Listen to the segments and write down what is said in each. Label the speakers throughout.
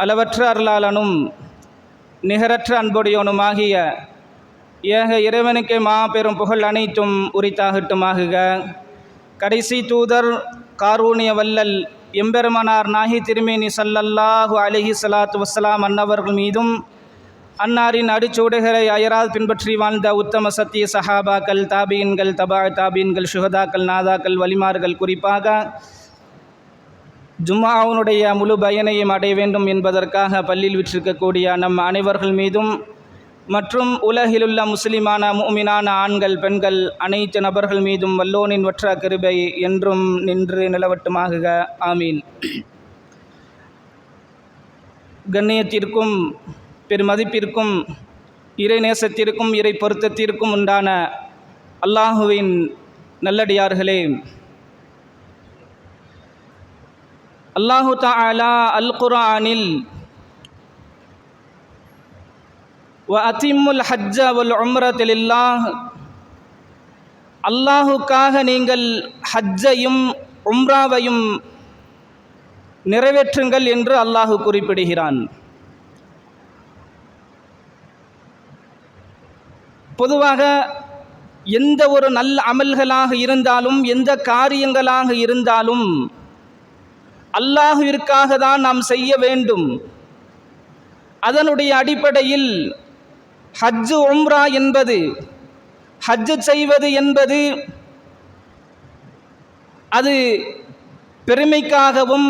Speaker 1: அளவற்ற அருளாளனும் நிகரற்ற அன்புடையவனுமாகிய ஏக இறைவனுக்கே மாபெரும் புகழ் அனைத்தும் உரித்தாகட்டுமாகுக. கடைசி தூதர் காரூணிய வல்லல் எம்பெருமனார் நாகி திருமேனி சல்லல்லாஹு அலிஹி சலாத்து வசலாம் அன்னவர்கள் மீதும் அன்னாரின் அடிச்சூடுகளை அயரால் பின்பற்றி வாழ்ந்த உத்தம சத்திய சஹாபாக்கள் தாபீன்கள் தபா தாபீன்கள் சுகதாக்கள் நாதாக்கள் வலிமார்கள் குறிப்பாக ஜும்மாவுனுடைய முழு பயனையும் அடைய வேண்டும் என்பதற்காக பள்ளியில் விற்றிருக்கக்கூடிய நம் அனைவர்கள் மீதும் மற்றும் உலகிலுள்ள முஸ்லிமான மூமினான ஆண்கள் பெண்கள் அனைத்து நபர்கள் மீதும் வல்லோனின் வற்றா கிருபை என்றும் நின்று நிலவட்டுமாகுக. ஆமீன். கண்ணியத்திற்கும் பெருமதிப்பிற்கும் இறை நேசத்திற்கும் இறை பொருத்தத்திற்கும் உண்டான அல்லாஹுவின் நல்லடியார்களே அல்லாஹு தாலா அல் குரானில் அத்திமுல் அதிமுல் ஹஜ்ஜ வல் உம்ரத்திலில்லாஹ் அல்லாஹுக்காக நீங்கள் ஹஜ்ஜையும் உம்ராவையும் நிறைவேற்றுங்கள் என்று அல்லாஹு குறிப்பிடுகிறான். பொதுவாக எந்த ஒரு நல்ல அமல்களாக இருந்தாலும் எந்த காரியங்களாக இருந்தாலும் அல்லாஹுவிற்காக தான் நாம் செய்ய வேண்டும். அதனுடைய அடிப்படையில் ஹஜ்ஜு உம்ரா என்பது ஹஜ்ஜு செய்வது என்பது அது பெருமைக்காகவும்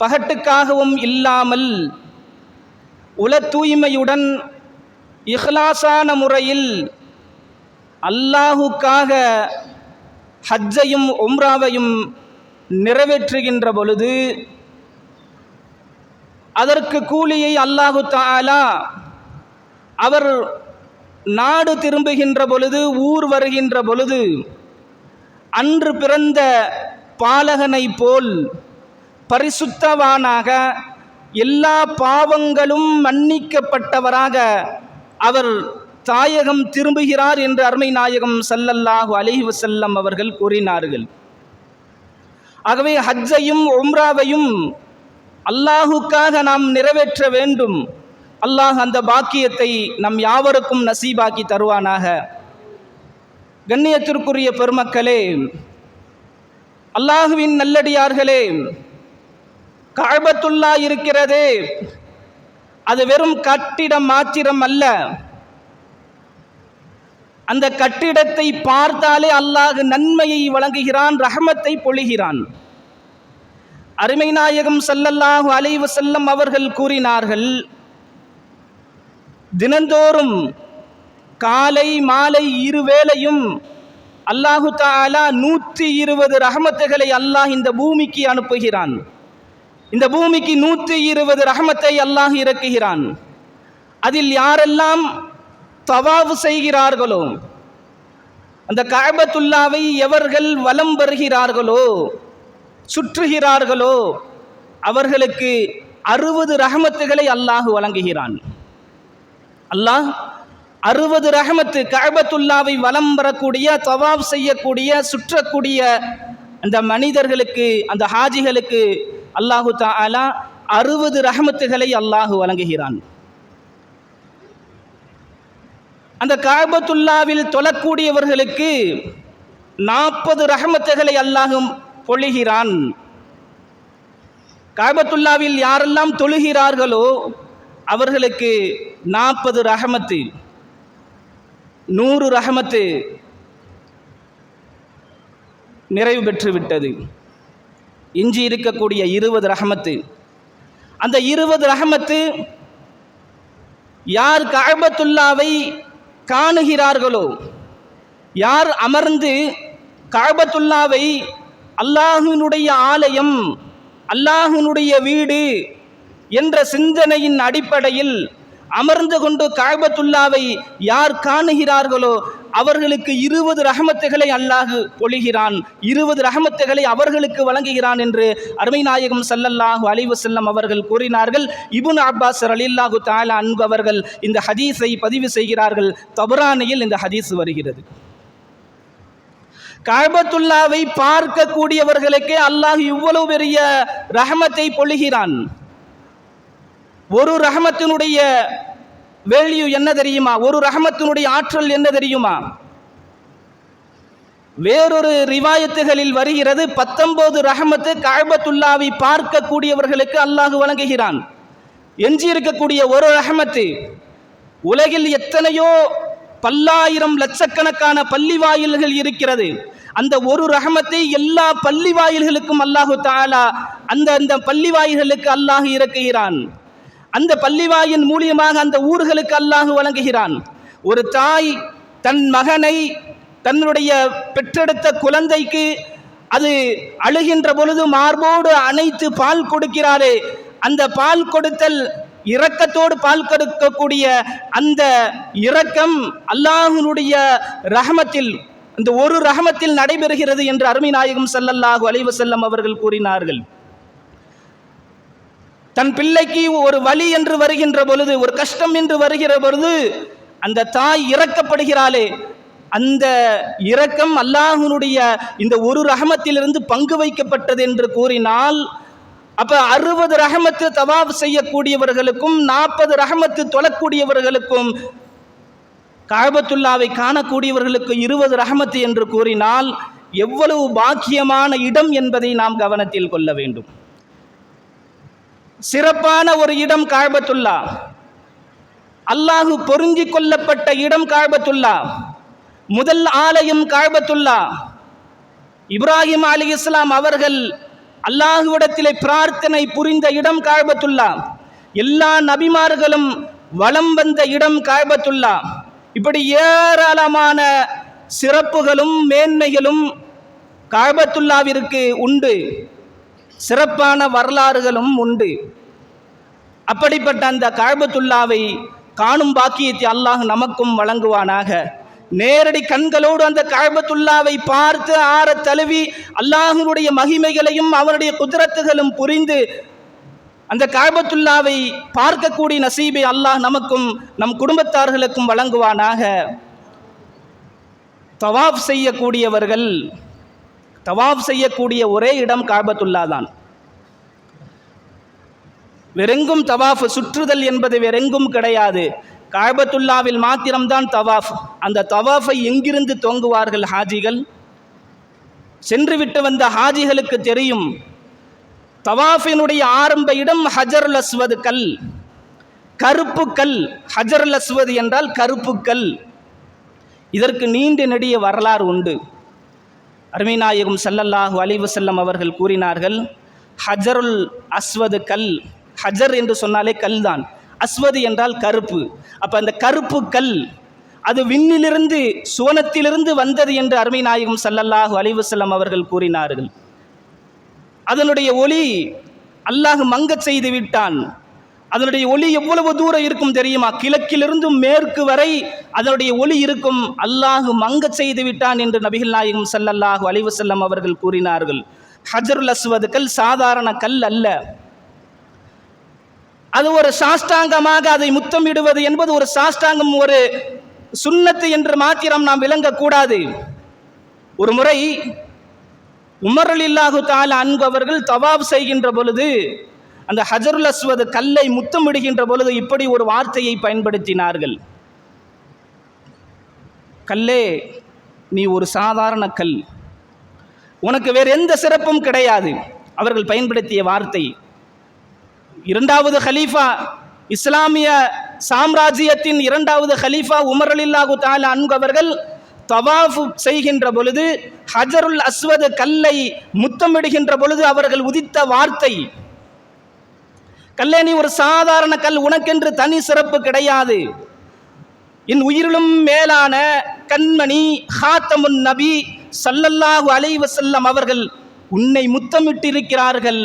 Speaker 1: பகட்டுக்காகவும் இல்லாமல் உல தூய்மையுடன் இஹ்லாசான முறையில் அல்லாஹுக்காக ஹஜ்ஜையும் உம்ராவையும் நிறைவேற்றுகின்ற பொழுது அதற்கு கூலியை அல்லாஹு தாலா அவர் நாடு திரும்புகின்ற பொழுது ஊர் வருகின்ற பொழுது அன்று பிறந்த பாலகனை போல் பரிசுத்தவானாக எல்லா பாவங்களும் மன்னிக்கப்பட்டவராக அவர் தாயகம் திரும்புகிறார் என்று அருமை நாயகம் சல்லல்லாஹு அலிஹி வசல்லம் அவர்கள் கூறினார்கள். ஆகவே ஹஜ்ஜையும் உம்ராவையும் அல்லாஹுக்காக நாம் நிறைவேற்ற வேண்டும். அல்லாஹ் அந்த பாக்கியத்தை நம் யாவருக்கும் நசீபாக்கி தருவானாக. கண்ணியத்திற்குரிய பெருமக்களே அல்லாஹுவின் நல்லடியார்களே காபத்துல்லா இருக்கிறதே. அது வெறும் கட்டிடம் மாத்திரம் அல்ல. அந்த கட்டிடத்தை பார்த்தாலே அல்லாஹ் நன்மையை வழங்குகிறான் ரஹமத்தை பொழிகிறான். அருமை நாயகம் சல்லல்லாஹு அலைவு செல்லம் அவர்கள் கூறினார்கள் தினந்தோறும் காலை மாலை இருவேளையும் அல்லாஹு தாலா நூற்றி இருபது ரஹமத்துகளை அல்லாஹ் இந்த பூமிக்கு அனுப்புகிறான். இந்த பூமிக்கு நூற்றி இருபது ரஹமத்தை அல்லாஹ் இறக்குகிறான். அதில் யாரெல்லாம் தவாவு செய்கிறார்களோ? அந்த காபத்துல்லாவை எவர்கள் வலம் வருகிறார்களோ? சுற்றுகிறார்களோ? அவர்களுக்கு அறுபது ரஹமத்துகளை அல்லாஹு வழங்குகிறான். அல்லாஹ் அறுபது ரஹமத்து காபத்துல்லாவை வலம் வரக்கூடிய தவாப் செய்யக்கூடிய சுற்றக்கூடிய அந்த மனிதர்களுக்கு அந்த ஹாஜிகளுக்கு அல்லாஹு தாலா அறுபது ரஹமத்துகளை அல்லாஹு வழங்குகிறான். அந்த காபத்துல்லாவில் தொழக்கூடியவர்களுக்கு நாற்பது ரஹமத்துகளை அல்லாஹும் பொழிகிறான். காபத்துல்லாவில் யாரெல்லாம் தொழுகிறார்களோ அவர்களுக்கு நாற்பது ரஹமத்து நூறு ரஹமத்து நிறைவு பெற்றுவிட்டது. இஞ்சி இருக்கக்கூடிய இருபது ரஹமத்து. அந்த இருபது ரஹமத்து யார் காபத்துல்லாவை காணுகிறார்களோ? யார் அமர்ந்து காபத்துல்லாவை அல்லாஹினுடைய ஆலயம் அல்லாஹினுடைய வீடு என்ற சிந்தனையின் அடிப்படையில் அமர்ந்து கொண்டு காபத்துல்லாவை யார் காணுகிறார்களோ அவர்களுக்கு இருபது ரஹமத்துகளை அல்லாஹு பொழிகிறான். இருபது ரஹமத்துகளை அவர்களுக்கு வழங்குகிறான் என்று அருமை நாயகம் சல்லல்லாஹு அலைவு செல்லம் அவர்கள் கூறினார்கள். இபுன் அப்பாஸ் அலில்லாஹு தாலா அன்பு அவர்கள் இந்த ஹதீஸை பதிவு செய்கிறார்கள். தபரானியில் இந்த ஹதீஸ் வருகிறது. காபத்துல்லாவை பார்க்கக்கூடியவர்களுக்கே அல்லாஹ் இவ்வளவு பெரிய ரஹமத்தை பொழிகிறான். ஒரு ரஹமத்தினுடைய வேல்யூ என்ன தெரியுமா? ஒரு ரஹமத்தினுடைய ஆற்றல் என்ன தெரியுமா? வேறொரு ரிவாயத்துகளில் வருகிறது பத்தொன்பது ரஹமத்து காபத்துல்லாவை பார்க்கக்கூடியவர்களுக்கு அல்லாஹு வழங்குகிறான் எஞ்சியிருக்கக்கூடிய ஒரு ரஹமத்து உலகில் எத்தனையோ பல்லாயிரம் லட்சக்கணக்கான பள்ளி வாயில்கள் இருக்கிறது. அந்த ஒரு ரகமத்தை எல்லா பள்ளி வாயில்களுக்கும் அல்லாஹு தாலா அந்த அந்த பள்ளி வாயில்களுக்கு அல்லாஹ் இறக்குகிறான். அந்த பள்ளிவாயின் மூலியமாக அந்த ஊர்களுக்கு அல்லாஹு வழங்குகிறான். ஒரு தாய் தன் மகனை தன்னுடைய பெற்றெடுத்த குழந்தைக்கு அது அழுகின்ற பொழுது மார்போடு அணைத்து பால் கொடுக்கிறாரே அந்த பால் கொடுத்தல் இரக்கத்தோடு பால் கொடுக்கக்கூடிய அந்த இரக்கம் அல்லாஹ்வினுடைய ரஹமத்தில் இந்த ஒரு ரஹமத்தில் நடைபெறுகிறது என்று அருமை நாயகம் ஸல்லல்லாஹு அலைஹி அவர்கள் கூறினார்கள். தன் பிள்ளைக்கு ஒரு வலி என்று வருகின்ற பொழுது ஒரு கஷ்டம் என்று வருகிற பொழுது அந்த தாய் இறக்கப்படுகிறாளே. அந்த இரக்கம் அல்லாஹனுடைய இந்த ஒரு ரகமத்திலிருந்து பங்கு வைக்கப்பட்டது என்று கூறினால் அப்ப அறுபது ரகமத்து தவாப் செய்யக்கூடியவர்களுக்கும் நாற்பது ரகமத்து தொழக்கூடியவர்களுக்கும் காபத்துல்லாவை காணக்கூடியவர்களுக்கு இருபது ரகமத்து என்று கூறினால் எவ்வளவு பாக்கியமான இடம் என்பதை நாம் கவனத்தில் கொள்ள வேண்டும். சிறப்பான ஒரு இடம் காபத்துல்லா அல்லாஹு பொருந்தி கொள்ளப்பட்ட இடம் காபத்துல்லா முதல் ஆலயம் காபத்துல்லா இப்ராஹிம் அலி இஸ்லாம் அவர்கள் அல்லாஹுவிடத்திலே பிரார்த்தனை புரிந்த இடம் காபத்துல்லா எல்லா நபிமார்களும் வலம் வந்த இடம் காபத்துல்லா இப்படி ஏராளமான சிறப்புகளும் மேன்மைகளும் காபத்துல்லாவிற்கு உண்டு. சிறப்பான வரலாறுகளும் உண்டு. அப்படிப்பட்ட அந்த காழ்பத்துல்லாவை காணும் பாக்கியத்தை அல்லாஹ் நமக்கும் வழங்குவானாக. நேரடி கண்களோடு அந்த காழ்பத்துல்லாவை பார்த்து ஆற தழுவி அல்லாஹனுடைய மகிமைகளையும் அவனுடைய குதிரத்துகளும் புரிந்து அந்த காழ்பத்துல்லாவை பார்க்கக்கூடிய நசீபை அல்லாஹ் நமக்கும் நம் குடும்பத்தார்களுக்கும் வழங்குவானாக. தவாப் செய்யக்கூடியவர்கள் தவாஃப் செய்யக்கூடிய ஒரே இடம் காபத்துல்லா தான் வேறெங்கும் தவாஃப் சுற்றுதல் என்பது வெறெங்கும் கிடையாது. காபத்துல்லாவில் மாத்திரம்தான் தவாஃப். அந்த தவாஃபை எங்கிருந்து தொங்குவார்கள் ஹாஜிகள்? சென்று விட்டு வந்த ஹாஜிகளுக்கு தெரியும். தவாஃபினுடைய ஆரம்ப இடம் ஹஜர் லஸ்வது கல். கருப்பு கல் ஹஜர் லஸ்வது என்றால் கருப்பு கல். இதற்கு நீண்ட நெடிய வரலாறு உண்டு. அருமைநாயகம் சல்லல்லாஹு அலைஹி செல்லம் அவர்கள் கூறினார்கள் ஹஜருல் அஸ்வது கல். ஹஜர் என்று சொன்னாலே கல் தான். அஸ்வது என்றால் கருப்பு. அப்போ அந்த கருப்பு கல் அது விண்ணிலிருந்து சுவனத்திலிருந்து வந்தது என்று அருமை நாயகம் சல்லல்லாஹு அலைஹி அவர்கள் கூறினார்கள். அதனுடைய ஒளி அல்லாஹ் மங்கச் செய்து விட்டான். அதனுடைய ஒளி எவ்வளவு தூரம் இருக்கும் தெரியுமா? கிழக்கிலிருந்து மேற்கு வரை அதனுடைய ஒளி இருக்கும். அல்லாஹு மங்கச் செய்து விட்டான் என்று நபிகள் நாயகம் சல்லல்லாஹு அலைஹி வஸல்லம் அவர்கள் கூறினார்கள். ஹஜருல் அஸ்வது கல் சாதாரண கல் அல்ல. அது ஒரு சாஷ்டாங்கமாக அதை முத்தமிடுவது என்பது ஒரு சாஷ்டாங்கம் ஒரு சுண்ணத்து என்று மாத்திரம் நாம் விளங்கக்கூடாது. ஒரு முறை உமரலில்லாஹு தால அன்பு அவர்கள் தவாப் செய்கின்ற பொழுது அந்த ஹஜருல் அஸ்வது கல்லை முத்தமிடுகின்ற பொழுது இப்படி ஒரு வார்த்தையை பயன்படுத்தினார்கள். கல்லே நீ ஒரு சாதாரண கல். உனக்கு வேறு எந்த சிறப்பும் கிடையாது. அவர்கள் பயன்படுத்திய வார்த்தை. இரண்டாவது ஹலீஃபா இஸ்லாமிய சாம்ராஜ்யத்தின் இரண்டாவது ஹலீஃபா உமர் அலில்லாஹு தால அன்பு அவர்கள் செய்கின்ற பொழுது ஹஜருல் அஸ்வது கல்லை முத்தமிடுகின்ற பொழுது அவர்கள் உதித்த வார்த்தை. கல்லே நீ ஒரு சாதாரண கல் உனக்கென்று தனி சிறப்பு கிடையாது. என் உயிரிலும் மேலான கண்மணி ஹாத்தமுன் நபி சல்லல்லாஹு அலைவசல்லம் அவர்கள் உன்னை முத்தமிட்டிருக்கிறார்கள்.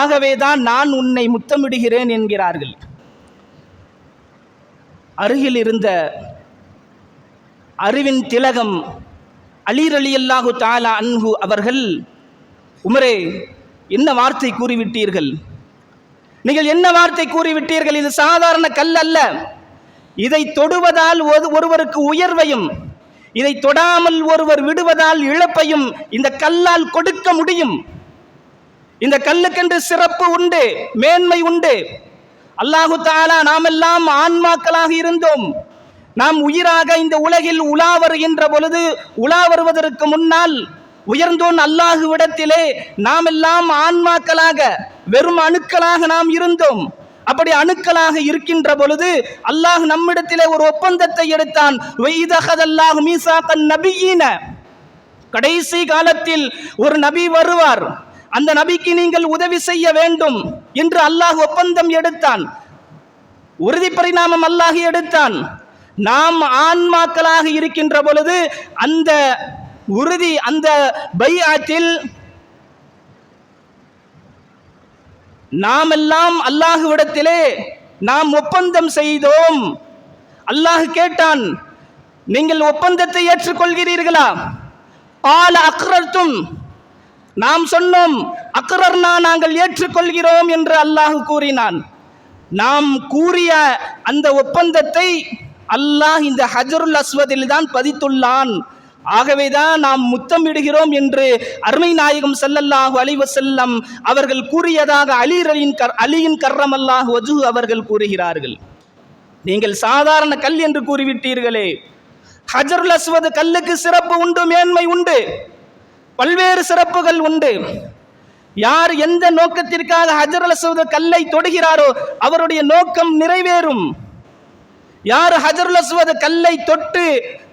Speaker 1: ஆகவேதான் நான் உன்னை முத்தமிடுகிறேன் என்கிறார்கள். அருகில் இருந்த அறிவின் திலகம் அலீர் அலி அல்லாஹு தாலா அன்ஹு அவர்கள் உமரே என்ன வார்த்தை கூறிவிட்டீர்கள்? நீங்கள் என்ன வார்த்தை கூறிவிட்டீர்கள்? இது சாதாரண கல் அல்ல. இதை தொடுவதால் ஒருவருக்கு உயர்வையும் இதை தொடாமல் ஒருவர் விடுவதால் இழப்பையும் இந்த கல்லால் கொடுக்க முடியும். இந்த கல்லுக்கென்று சிறப்பு உண்டு மேன்மை உண்டு. அல்லாஹு தாலா நாமெல்லாம் ஆன்மாக்களாக இருந்தோம். நாம் உயிராக இந்த உலகில் உலா வருகின்ற பொழுது உலா வருவதற்கு முன்னால் உயர்ந்தோன் அல்லாஹுவிடத்திலே நாம் எல்லாம் ஆன்மாக்களாக வெறும் அணுக்களாக நாம் இருந்தோம். அப்படி அணுக்களாக இருக்கின்ற பொழுது அல்லாஹ் நம்மிடத்திலே ஒரு ஒப்பந்தத்தை எடுத்தான். கடைசி காலத்தில் ஒரு நபி வருவார். அந்த நபிக்கு நீங்கள் உதவி செய்ய வேண்டும் என்று அல்லாஹ் ஒப்பந்தம் எடுத்தான். உறுதி பரிணாமம் அல்லாஹ் எடுத்தான். நாம் ஆன்மாக்களாக இருக்கின்ற பொழுது அந்த உறுதி. அந்த பைஆத்தில் நாமெல்லாம் அல்லாஹுவிடத்திலே நாம் ஒப்பந்தம் செய்தோம். அல்லாஹ் கேட்டான் நீங்கள் ஒப்பந்தத்தை ஏற்றுக்கொள்கிறீர்களா? ஆல அக்ரர்த்தும். நாம் சொன்னோம் அக்ரர்னா நாங்கள் ஏற்றுக்கொள்கிறோம் என்று அல்லாஹ் கூறினான். நாம் கூறிய அந்த ஒப்பந்தத்தை அல்லாஹ் இந்த ஹஜருல் அஸ்வதில் தான் பதித்துள்ளான். ஆகவேதான் நாம் முத்தமிடுகிறோம் என்று அருமை நாயகம் செல்லல்லாஹு அலிவசல்லம் அவர்கள் கூறியதாக அலிரலின் கர் அலியின் கர்ரம் அல்லாஹ் வஜு அவர்கள் கூறுகிறார்கள். நீங்கள் சாதாரண கல் என்று கூறிவிட்டீர்களே. ஹஜருல் அஸ்வது கல்லுக்கு சிறப்பு உண்டு மேன்மை உண்டு. பல்வேறு சிறப்புகள் உண்டு. யார் எந்த நோக்கத்திற்காக ஹஜருல் அஸ்வத் கல்லை தொடுகிறாரோ அவருடைய நோக்கம் நிறைவேறும். யார் ஹஜருல் அஸ்வத் கல்லை தொட்டு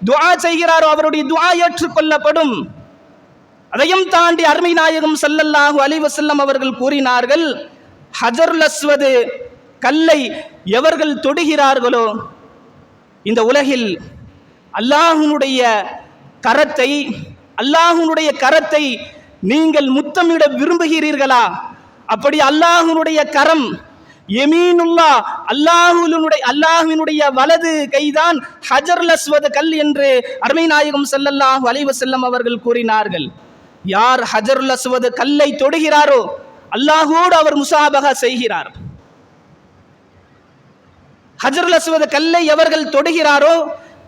Speaker 1: துஆ செய்கிறாரோ அவருடைய துஆ ஏற்றுக்கொள்ளப்படும் அதையும் தாண்டி அருமை நாயகம் சல்லல்லாஹு அலைஹி வஸல்லம் அவர்கள் கூறினார்கள் ஹஜருல் அஸ்வது கல்லை எவர்கள் தொடுகிறார்களோ இந்த உலகில் அல்லாஹுனுடைய கரத்தை அல்லாஹுனுடைய கரத்தை நீங்கள் முத்தமிட விரும்புகிறீர்களா? அப்படி அல்லாஹுனுடைய கரம் எமீனுல்லா அல்லாஹுலுடைய அல்லாஹுவினுடைய வலது கைதான் ஹஜர் லஸ்வது கல் என்று அருமை நாயகம் ஸல்லல்லாஹு அலைஹி செல்லம் அவர்கள் கூறினார்கள். யார் ஹஜர் லஸ்வது கல்லை தொடுகிறாரோ அல்லாஹோடு அவர் முசாபகா செய்கிறார். ஹஜர் லஸ்வது கல்லை எவர்கள் தொடுகிறாரோ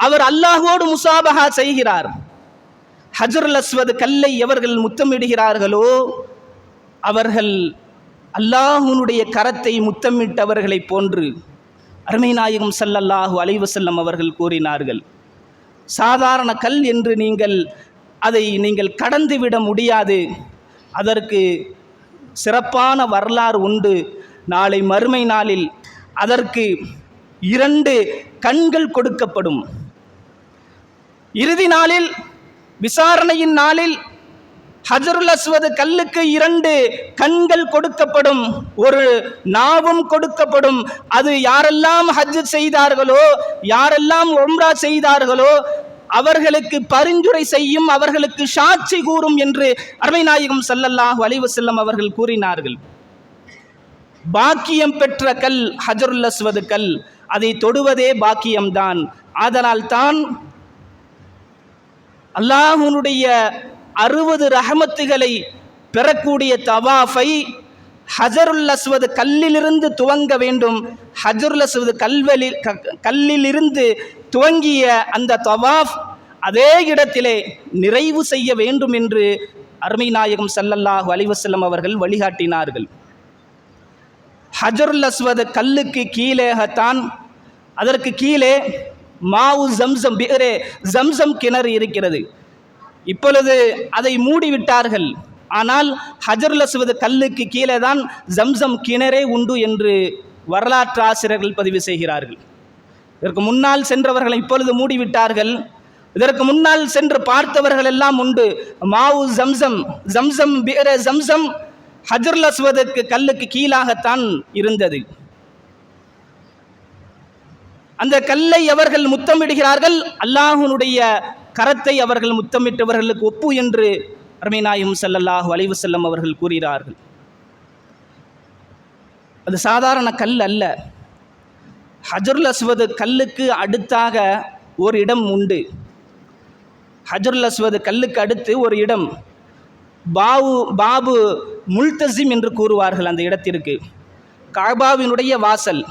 Speaker 1: அவர் அல்லாஹோடு முசாபகா செய்கிறார். ஹஜர் லஸ்வது கல்லை எவர்கள் முத்தமிடுகிறார்களோ அவர்கள் அல்லாஹுனுடைய கரத்தை முத்தமிட்டவர்களைப் போன்று அருமை நாயகம் ஸல்லல்லாஹு அலைஹி அவர்கள் கூறினார்கள் சாதாரண கல் என்று நீங்கள் அதை நீங்கள் கடந்துவிட முடியாது. அதற்கு சிறப்பான வரலாறு உண்டு. நாளை மறுமை நாளில் அதற்கு இரண்டு கண்கள் கொடுக்கப்படும். இறுதி நாளில் விசாரணையின் நாளில் ஹஜருல் அஸ்வது கல்லுக்கு இரண்டு கண்கள் கொடுக்கப்படும் ஒரு நாவும் கொடுக்கப்படும். அது யாரெல்லாம் ஹஜ் செய்தார்களோ யாரெல்லாம் உம்ரா செய்தார்களோ அவர்களுக்கு பரிந்துரை செய்யும் அவர்களுக்கு சாட்சி கூறும் என்று அருமை நாயகம் ஸல்லல்லாஹு அலைஹி அவர்கள் கூறினார்கள். பாக்கியம் பெற்ற கல் ஹஜருல் அஸ்வது கல். அதை தொடுவதே பாக்கியம்தான். ஆதலால் தான் அல்லாஹனுடைய அறுபது ரஹமத்துகளை பெறக்கூடிய தவாஃபை ஹஜருல் அஸ்வது கல்லிலிருந்து துவங்க வேண்டும். ஹஜருல் அஸ்வது கல்வெளி க- கல்லிலிருந்து துவங்கிய அந்த தவாஃப் அதே இடத்திலே நிறைவு செய்ய வேண்டும் என்று அருமை நாயகம் சல்லல்லாஹு அலிவசல்லம் அவர்கள் வழிகாட்டினார்கள். ஹஜருல் அஸ்வது கல்லுக்கு கீழேகத்தான் அதற்கு கீழே மாவு ஜம்சம் பிகரே ஜம்சம் கிணறு இருக்கிறது. இப்பொழுது அதை மூடிவிட்டார்கள். ஆனால் ஹஜருல் அஸ்வத் கல்லுக்கு கீழே தான் ஜம்சம் கிணறே உண்டு என்று வரலாற்று ஆசிரியர்கள் பதிவு செய்கிறார்கள். இதற்கு முன்னால் சென்றவர்களை இப்பொழுது மூடிவிட்டார்கள். இதற்கு முன்னால் சென்று பார்த்தவர்கள் எல்லாம் உண்டு. மாவு ஜம்சம் ஜம்சம் பீர ஜம்சம் ஹஜருல் அஸ்வதுக்கு கல்லுக்கு கீழாகத்தான் இருந்தது. அந்த கல்லை அவர்கள் முத்தமிடுகிறார்கள். அல்லாஹுனுடைய கரத்தை அவர்கள் முத்தமிட்டவர்களுக்கு ஒப்பு என்று அருமைநாயும் செல்லல்லாஹு வளைவு செல்லம் அவர்கள் கூறுகிறார்கள். அது சாதாரண கல் அல்ல. ஹஜருல் அஸ்வது கல்லுக்கு அடுத்தாக ஒரு இடம் உண்டு. ஹஜருல் அஸ்வது கல்லுக்கு அடுத்து ஒரு இடம். பாவு பாபு முல்தசிம் என்று கூறுவார்கள் அந்த இடத்திற்கு. காபாவினுடைய வாசல்.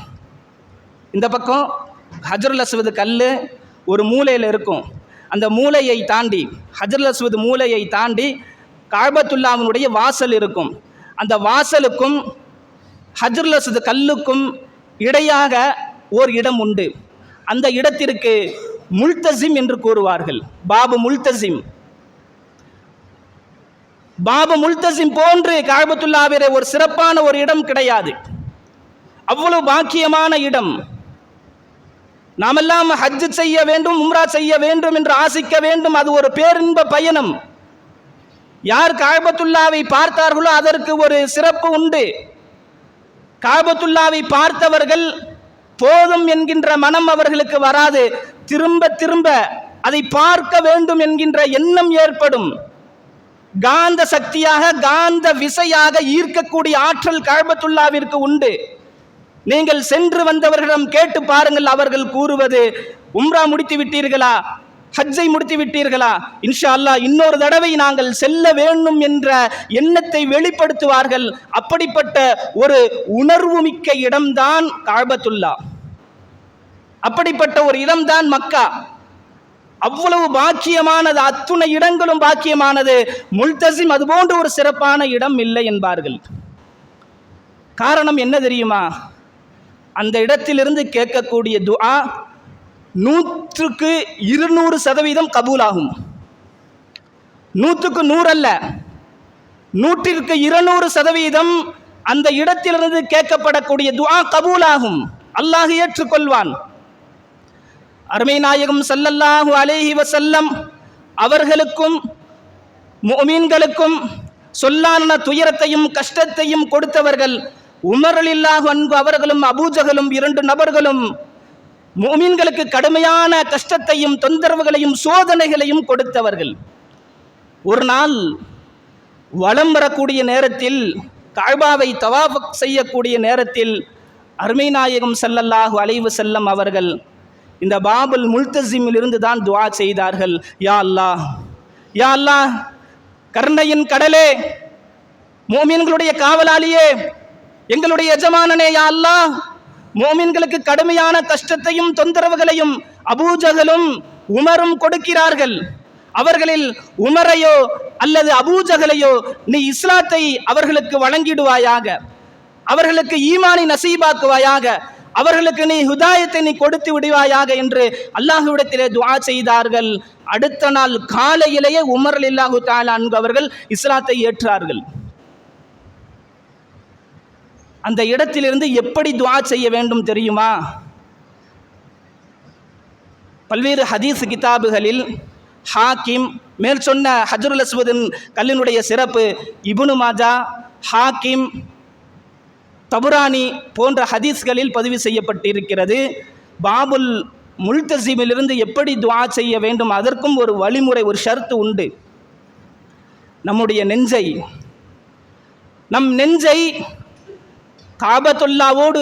Speaker 1: இந்த பக்கம் ஹஜருல் அஸ்வது கல் ஒரு மூலையில் இருக்கும். அந்த மூளையை தாண்டி ஹஜருல் அஸ்வத் தாண்டி காபத்துல்லாவினுடைய வாசல் இருக்கும். அந்த வாசலுக்கும் ஹஜருல் அஸ்வத் கல்லுக்கும் இடையாக ஓர் இடம் உண்டு. அந்த இடத்திற்கு முல்தசிம் என்று கூறுவார்கள். பாபு முல்தசிம். பாபு முல்தசிம் போன்று காபத்துல்லாவிற ஒரு சிறப்பான ஒரு இடம் கிடையாது. அவ்வளவு பாக்கியமான இடம். நாமெல்லாம் ஹஜ் செய்ய வேண்டும் உம்ரா செய்ய வேண்டும் என்று ஆசிக்க வேண்டும். அது ஒரு பேரின்ப பயணம். யார் காபத்துல்லாவை பார்த்தார்களோ அதற்கு ஒரு சிறப்பு உண்டு. காபத்துல்லாவை பார்த்தவர்கள் போதும் என்கின்ற மனம் அவர்களுக்கு வராது. திரும்ப திரும்ப அதை பார்க்க வேண்டும் என்கின்ற எண்ணம் ஏற்படும். காந்த சக்தியாக காந்த விசையாக ஈர்க்கக்கூடிய ஆற்றல் காபத்துல்லாவிற்கு உண்டு. நீங்கள் சென்று வந்தவர்களிடம் கேட்டு பாருங்கள் அவர்கள் கூறுவது உம்ரா முடித்து விட்டீர்களா? ஹஜ்ஜை முடித்து விட்டீர்களா? இன்ஷா அல்லாஹ் இன்னொரு தடவை நாங்கள் செல்ல வேண்டும் என்ற எண்ணத்தை வெளிப்படுத்துவார்கள். அப்படிப்பட்ட ஒரு உணர்வு மிக்க இடம்தான் காபத்துல்லா. அப்படிப்பட்ட ஒரு இடம்தான் மக்கா. அவ்வளவு பாக்கியமானது அத்துணை இடங்களும் பாக்கியமானது. முல்தசிம் அதுபோன்ற ஒரு சிறப்பான இடம் இல்லை என்பார்கள். காரணம் என்ன தெரியுமா? அந்த இடத்திலிருந்து கேட்கக்கூடிய துஆ நூற்றுக்கு இருநூறு சதவீதம் கபூலாகும். நூற்றுக்கு நூறு அல்ல நூற்றிற்கு இருநூறு சதவீதம் அந்த இடத்திலிருந்து கேட்கப்படக்கூடிய துஆ கபூலாகும். அல்லாஹ் ஏற்றுக்கொள்வான். அருமை நாயகம் சல்லல்லாஹு அலேஹி வசல்லம் அவர்களுக்கும் முஃமின்களுக்கும் சொல்லான துயரத்தையும் கஷ்டத்தையும் கொடுத்தவர்கள் உமரலில்லாஹ் அன்பு அவர்களும் அபூஜகளும் இரண்டு நபர்களும் மோமீன்களுக்கு கடுமையான கஷ்டத்தையும் தொந்தரவுகளையும் சோதனைகளையும் கொடுத்தவர்கள். ஒரு நாள் வலம் வரக்கூடிய நேரத்தில் காபாவை தவாஃப் செய்யக்கூடிய நேரத்தில் அருமை நாயகம் செல்லல்லாஹு அலைவு செல்லம் அவர்கள் இந்த பாபுல் முல்தசிமில் இருந்து தான் துவா செய்தார்கள். யா அல்லாஹ் யா அல்லாஹ் கருணையின் கடலே மோமின்களுடைய காவலாளியே எங்களுடைய எஜமானனே யா அல்லாஹ். மோமின்களுக்கு கடுமையான கஷ்டத்தையும் தொந்தரவுகளையும் அபூஜகலும் உமரும் கொடுக்கிறார்கள். அவர்களில் உமரையோ அல்லது அபூஜகலையோ நீ இஸ்லாத்தை அவர்களுக்கு வழங்கிடுவாயாக. அவர்களுக்கு ஈமானை நசீபாக்குவாயாக. அவர்களுக்கு நீ ஹுதாயத்தை நீ கொடுத்து விடுவாயாக என்று அல்லாஹுவிடத்திலே துவா செய்தார்கள். அடுத்த நாள் காலையிலேயே உமர் இல்லாஹு தாலா அவர்கள் இஸ்லாத்தை ஏற்றார்கள். அந்த இடத்திலிருந்து எப்படி துவா செய்ய வேண்டும் தெரியுமா? பல்வேறு ஹதீஸ் கிதாபுகளில் ஹாக்கிம் மேல் சொன்ன ஹஜருல் அஸ்வதின் கல்லினுடைய சிறப்பு இபுனு மாஜா ஹாக்கிம் தபுரானி போன்ற ஹதீஸ்களில் பதிவு செய்யப்பட்டிருக்கிறது. பாபுல் முல்தசீமிலிருந்து எப்படி துவா செய்ய வேண்டும்? அதற்கும் ஒரு வழிமுறை ஒரு ஷர்த்து உண்டு. நம்முடைய நெஞ்சை நம் நெஞ்சை காபத்துல்லாவோடு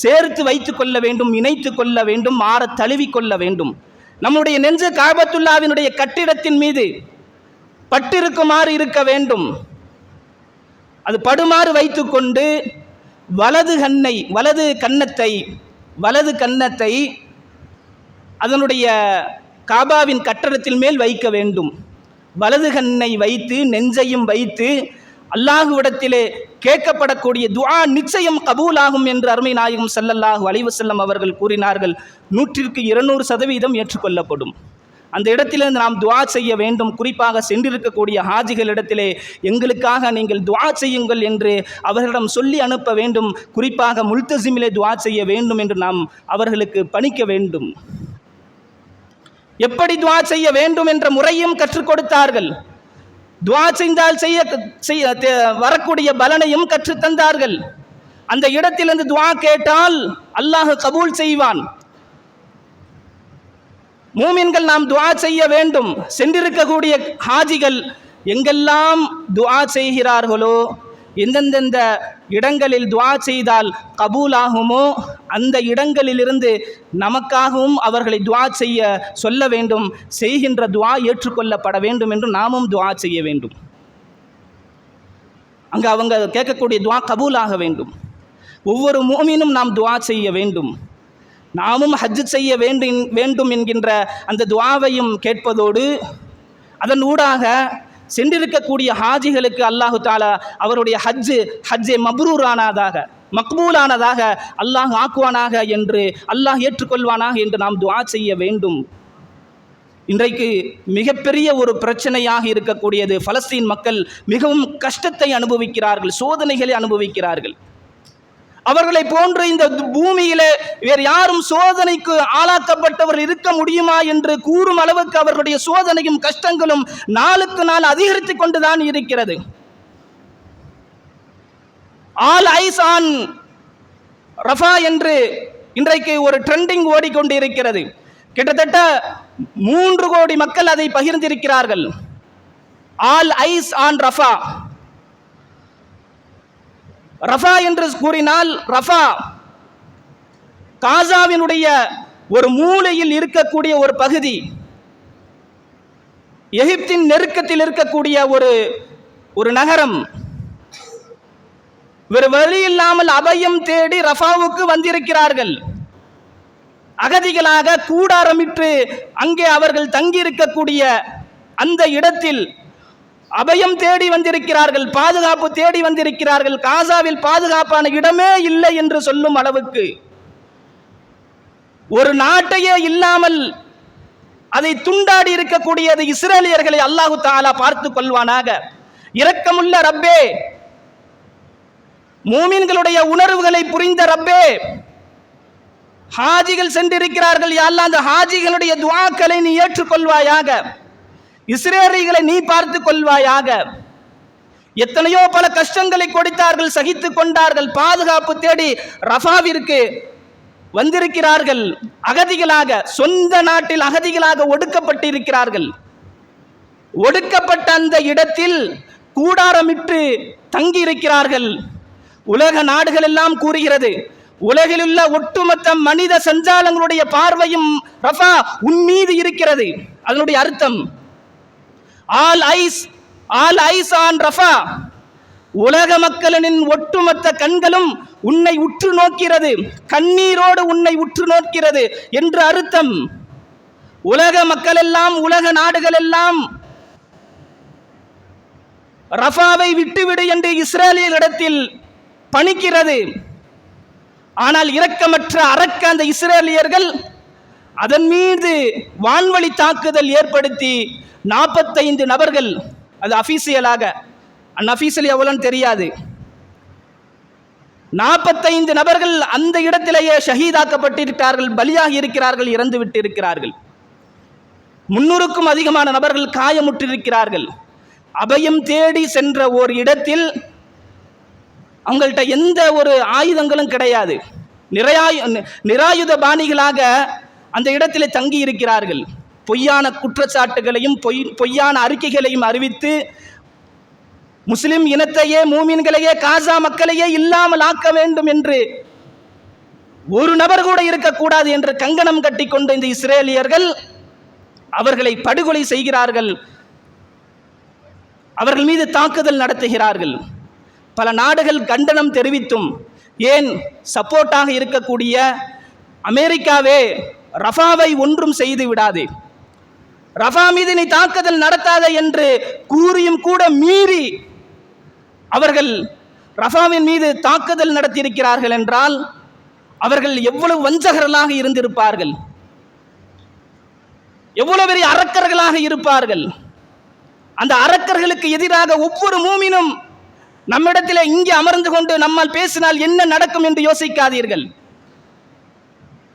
Speaker 1: சேர்த்து வைத்து கொள்ள வேண்டும் இணைத்து கொள்ள வேண்டும் மாற தழுவி கொள்ள வேண்டும். நம்முடைய நெஞ்சு காபத்துல்லாவினுடைய கட்டிடத்தின் மீது பட்டிருக்குமாறு இருக்க வேண்டும். அது படுமாறு வைத்துக்கொண்டு வலது கண்ணை வலது கன்னத்தை வலது கன்னத்தை அதனுடைய காபாவின் கட்டடத்தின் மேல் வைக்க வேண்டும். வலது கண்ணை வைத்து நெஞ்சையும் வைத்து அல்லாஹுவிடத்திலே கேட்கப்படக்கூடிய துஆ நிச்சயம் கபூலாகும் என்று அருமை நாயகம் சல்லல்லாஹு அலைஹி அவர்கள் கூறினார்கள். நூற்றிற்கு இருநூறு சதவீதம் ஏற்றுக்கொள்ளப்படும். அந்த இடத்திலிருந்து நாம் துவா செய்ய வேண்டும். குறிப்பாக சென்றிருக்கக்கூடிய ஹாஜிகளிடத்திலே எங்களுக்காக நீங்கள் துவா செய்யுங்கள் என்று அவர்களிடம் சொல்லி அனுப்ப வேண்டும். குறிப்பாக முல்தசிமிலே துவா செய்ய வேண்டும் என்று நாம் அவர்களுக்கு பணிக்க வேண்டும். எப்படி துவா செய்ய வேண்டும் என்ற முறையும் கற்றுக் கொடுத்தார்கள். துவா செய்தால் செய்ய செய்ய வரக்கூடிய பலனையும் கற்றுத் தந்தார்கள் அந்த இடத்திலிருந்து துவா கேட்டால் அல்லாஹ் கபூல் செய்வான். மூமின்கள் நாம் துவா செய்ய வேண்டும். சென்றிருக்கக்கூடிய ஹாஜிகள் எங்கெல்லாம் துவா செய்கிறார்களோ எந்தெந்தெந்த இடங்களில் துவா செய்தால் கபூலாகுமோ? அந்த இடங்களிலிருந்து நமக்காகவும் அவர்களை துவா செய்ய சொல்ல வேண்டும் செய்கின்ற துவா ஏற்றுக்கொள்ளப்பட வேண்டும் என்று நாமும் துவா செய்ய வேண்டும். அங்கே அவங்க கேட்கக்கூடிய துவா கபூலாக வேண்டும். ஒவ்வொரு மோமினும் நாம் துவா செய்ய வேண்டும். நாமும் ஹஜ் செய்ய வேண்டும் வேண்டும் என்கின்ற அந்த துவாவையும் கேட்பதோடு அதன் ஊடாக சென்றிருக்கக்கூடிய ஹாஜிகளுக்கு அல்லாஹு தாலா அவருடைய ஹஜ்ஜு ஹஜ்ஜை மப்ரூரானதாக மக்பூலானதாக அல்லாஹ் ஆக்குவானாக என்று அல்லாஹ் ஏற்றுக்கொள்வானாக என்று நாம் துவா செய்ய வேண்டும். இன்றைக்கு மிகப்பெரிய ஒரு பிரச்சனையாக இருக்கக்கூடியது பலஸ்தீன் மக்கள் மிகவும் கஷ்டத்தை அனுபவிக்கிறார்கள் சோதனைகளை அனுபவிக்கிறார்கள். அவர்களை போன்று இந்த பூமியிலே வேறு யாரும் சோதனைக்கு ஆளாக்கப்பட்டவர் இருக்க முடியுமா என்று கூறும் அளவுக்கு அவர்களுடைய சோதனையும் கஷ்டங்களும் நாளுக்கு நாள் அதிகரித்து கொண்டுதான் இருக்கிறது. ஆல் ஐஸ் ஆன் ரஃபா என்று இன்றைக்கு ஒரு ட்ரெண்டிங் ஓடிக்கொண்டிருக்கிறது. கிட்டத்தட்ட மூன்று கோடி மக்கள் அதை பகிர்ந்திருக்கிறார்கள். All eyes on Rafah. Rafah என்று கூறினால் ரஃபா காசாவினுடைய ஒரு மூலையில் இருக்கக்கூடிய ஒரு பகுதி எகிப்தின் நெருக்கத்தில் இருக்கக்கூடிய ஒரு ஒரு நகரம். வேறு வழி இல்லாமல் அபயம் தேடி ரஃபாவுக்கு வந்திருக்கிறார்கள். அகதிகளாக கூடாரமிட்டு அங்கே அவர்கள் தங்கியிருக்கக்கூடிய அந்த இடத்தில் அபயம் தேடி வந்திருக்கிறார்கள் பாதுகாப்பு தேடி வந்திருக்கிறார்கள் காசாவில் பாதுகாப்பான இடமே இல்லை என்று சொல்லும் அளவுக்கு. ஒரு நாட்டையே இல்லாமல் அதை துண்டாடி இருக்கக்கூடியது இஸ்ரேலியர்களை அல்லாஹு தாலா பார்த்து கொள்வானாக. இரக்கமுள்ள ரப்பே மூமின்களுடைய உணர்வுகளை புரிந்த ரப்பே ஹாஜிகள் சென்றிருக்கிறார்கள் யாரெல்லாம் அந்த ஹாஜிகளுடைய துவாக்களை நீ ஏற்றுக்கொள்வாயாக. இஸ்ரேலிகளை நீ பார்த்து கொள்வாயாக. எத்தனையோ பல கஷ்டங்களை கொடுத்தார்கள் சகித்து கொண்டார்கள் பாதுகாப்பு தேடி ரஃபாவிற்கு வந்திருக்கிறார்கள் அகதிகளாக சொந்த நாட்டில் அகதிகளாக ஒடுக்கப்பட்டிருக்கிறார்கள். ஒடுக்கப்பட்ட அந்த இடத்தில் கூடாரமிட்டு தங்கியிருக்கிறார்கள். உலக நாடுகள் எல்லாம் கூறுகிறது உலகிலுள்ள ஒட்டுமொத்த மனித சஞ்சாலங்களுடைய பார்வையும் ரஃபா உன் மீது இருக்கிறது. அதனுடைய அர்த்தம் all eyes all eyes on Rafah. உலக மக்களின் ஒட்டுமொத்த கண்களும் உன்னை உற்று நோக்கிறது கண்ணீரோடு உன்னை உற்று நோக்கிறது என்று அர்த்தம். உலக மக்கள் எல்லாம் உலக நாடுகள் எல்லாம் ரஃபாவை விட்டுவிடு என்று இஸ்ரேலியர்களிடத்தில் பணிக்கிறது. ஆனால் இரக்கமற்ற அரக்க அந்த இஸ்ரேலியர்கள் அதன் மீது வான்வழி தாக்குதல் ஏற்படுத்தி நாற்பத்தைந்து நபர்கள் அது அஃபீசியலாக அன்அஃபீஷியல் எவ்வளோன்னு தெரியாது. நாற்பத்தைந்து நபர்கள் அந்த இடத்திலேயே ஷஹீதாக்கப்பட்டிருக்கிறார்கள் பலியாகி இருக்கிறார்கள் இறந்து விட்டிருக்கிறார்கள். முன்னூறுக்கும் அதிகமான நபர்கள் காயமுற்றிருக்கிறார்கள். அபயம் தேடி சென்ற ஓர் இடத்தில் அவங்கள்ட்ட எந்த ஒரு ஆயுதங்களும் கிடையாது. நிராயு நிராயுத பாணிகளாக அந்த இடத்திலே தங்கி இருக்கிறார்கள் பொய்யான குற்றச்சாட்டுகளையும் பொய் பொய்யான அறிக்கைகளையும் அறிவித்து முஸ்லிம் இனத்தையே மூமின்களையே காசா மக்களையே இல்லாமல் ஆக்க வேண்டும் என்று ஒரு நபர் கூட இருக்கக்கூடாது என்று கங்கணம் கட்டிக்கொண்ட இந்த இஸ்ரேலியர்கள் அவர்களை படுகொலை செய்கிறார்கள். அவர்கள் மீது தாக்குதல் நடத்துகிறார்கள். பல நாடுகள் கண்டனம் தெரிவித்தும் ஏன் சப்போர்ட்டாக இருக்கக்கூடிய அமெரிக்காவே ரஃபாவை ஒன்றும் செய்து விடாது. ரஃபா மீது நீ தாக்குதல் நடத்தாத என்று கூறியும் கூட மீறி அவர்கள் ரஃபாவின் மீது தாக்குதல் நடத்தியிருக்கிறார்கள் என்றால் அவர்கள் எவ்வளவு வஞ்சகர்களாக இருந்திருப்பார்கள். எவ்வளவு பெரிய அரக்கர்களாக இருப்பார்கள். அந்த அரக்கர்களுக்கு எதிராக ஒவ்வொரு மூமினும் நம்மிடத்தில் இங்கே அமர்ந்து கொண்டு நம்மால் பேசினால் என்ன நடக்கும் என்று யோசிக்காதீர்கள்.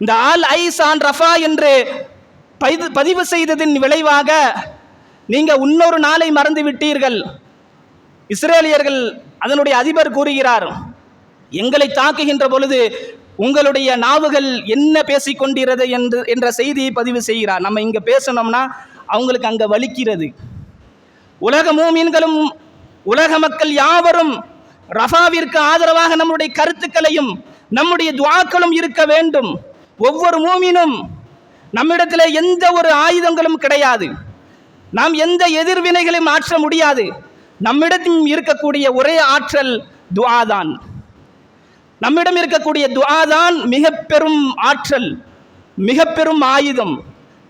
Speaker 1: இந்த ஆல் ஐசான் ரஃபா என்று பதிவு பதிவு செய்ததின் விளைவாக நீங்கள் இன்னொரு நாளை மறந்து விட்டீர்கள். இஸ்ரேலியர்கள் அதனுடைய அதிபர் கூறுகிறார் எங்களை தாக்குகின்ற பொழுது உங்களுடைய நாவுகள் என்ன பேசிக்கொண்டிருது என்று என்ற செய்தியை பதிவு செய்கிறார். நம்ம இங்கே பேசணும்னா அவங்களுக்கு அங்கே வலிக்கிறது. உலக மூமீன்களும் உலக மக்கள் யாவரும் ரஃபாவிற்கு ஆதரவாக நம்முடைய கருத்துக்களையும் நம்முடைய துவாக்களும் இருக்க வேண்டும். ஒவ்வொரு மூமினும் நம்மிடத்தில் எந்த ஒரு ஆயுதங்களும் கிடையாது. நாம் எந்த எதிர்வினைகளையும் ஆற்ற முடியாது. நம்மிடத்தில் இருக்கக்கூடிய ஒரே ஆற்றல் துவாதான் நம்மிடம் இருக்கக்கூடிய துவாதான் மிக பெரும் ஆற்றல் மிக பெரும் ஆயுதம்.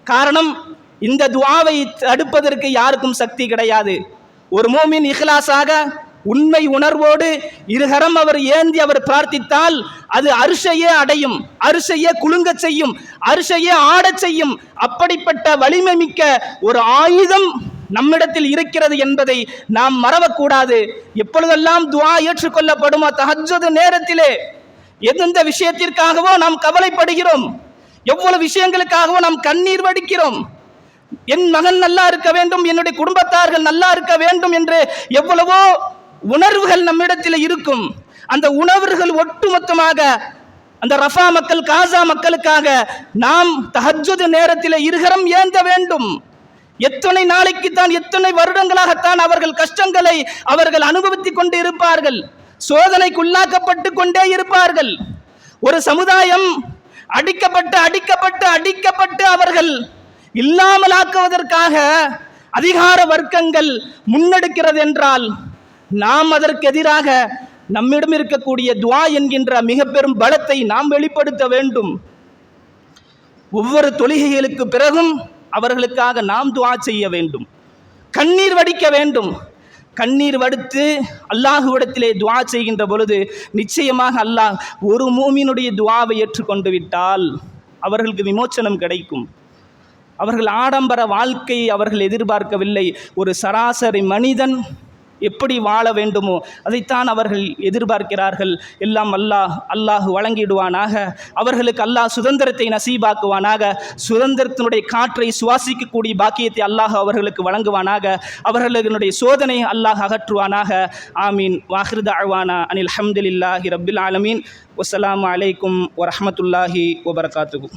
Speaker 1: காரணம் இந்த துவாவை தடுப்பதற்கு யாருக்கும் சக்தி கிடையாது. ஒரு மூமின் இஹ்லாஸாக உண்மை உணர்வோடு இருகரம் அவர் ஏந்தி அவர் பிரார்த்தித்தால் அது அரிசையே அடையும் அரிசையே குலுங்கச் செய்யும் அரிசையே ஆடச் செய்யும். அப்படிப்பட்ட வலிமை மிக்க ஒரு ஆயுதம் நம்மிடத்தில் இருக்கிறது என்பதை நாம் மறவக்கூடாது. எப்பொழுதெல்லாம் துவா ஏற்றுக்கொள்ளப்படுமோ தஹஜ்ஜுது நேரத்திலே எந்தெந்த விஷயத்திற்காகவோ நாம் கவலைப்படுகிறோம். எவ்வளவு விஷயங்களுக்காகவோ நாம் கண்ணீர் வடிக்கிறோம். என் மகன் நல்லா இருக்க வேண்டும் என்னுடைய குடும்பத்தார்கள் நல்லா இருக்க வேண்டும் என்று எவ்வளவோ உணர்வுகள் நம்மிடத்தில் இருக்கும். அந்த உணர்வுகள் ஒட்டுமொத்தமாக அந்த ரஃபா மக்கள் காசா மக்களுக்காக நாம் தஹஜது நேரத்தில் இருகரம் ஏந்த வேண்டும். எத்தனை நாளைக்கு தான் எத்தனை வருடங்களாகத்தான் அவர்கள் கஷ்டங்களை அவர்கள் அனுபவித்துக் கொண்டு இருப்பார்கள். சோதனைக்குள்ளாக்கப்பட்டு கொண்டே இருப்பார்கள். ஒரு சமுதாயம் அடிக்கப்பட்டு அடிக்கப்பட்டு அடிக்கப்பட்டு அவர்கள் இல்லாமலாக்குவதற்காக அதிகார வர்க்கங்கள் முன்னெடுக்கிறது என்றால் நாம் அதற்கு எதிராக நம்மிடம் இருக்கக்கூடிய துவா என்கின்ற மிக பெரும் பலத்தை நாம் வெளிப்படுத்த வேண்டும். ஒவ்வொரு தொழுகைகளுக்கு பிறகும் அவர்களுக்காக நாம் துவா செய்ய வேண்டும். கண்ணீர் வடிக்க வேண்டும். கண்ணீர் வடித்து அல்லாஹுவிடத்திலே துவா செய்கின்ற பொழுது நிச்சயமாக அல்லாஹ் ஒரு மூமினுடைய துவாவை ஏற்றுக்கொண்டு விட்டால் அவர்களுக்கு விமோச்சனம் கிடைக்கும். அவர்கள் ஆடம்பர வாழ்க்கையை அவர்கள் எதிர்பார்க்கவில்லை. ஒரு சராசரி மனிதன் எப்படி வாழ வேண்டுமோ அதைத்தான் அவர்கள் எதிர்பார்க்கிறார்கள். எல்லாம் அல்லாஹ் அல்லாஹ் வழங்கிடுவானாக. அவர்களுக்கு அல்லாஹ் சுதந்திரத்தை நசீபாக்குவானாக. சுதந்திரத்தினுடைய காற்றை சுவாசிக்கக்கூடிய பாக்கியத்தை அல்லாஹ் அவர்களுக்கு வழங்குவானாக. அவர்களுடைய சோதனை அல்லாஹ் அகற்றுவானாக. ஆமீன். வாஹிருத அழ்வானா அனில் அஹமதுல்லாஹி ரபில் ஆலமீன். வசலாம் அலைக்கும் வரமத்துல்லாஹி வபரகாத்துகு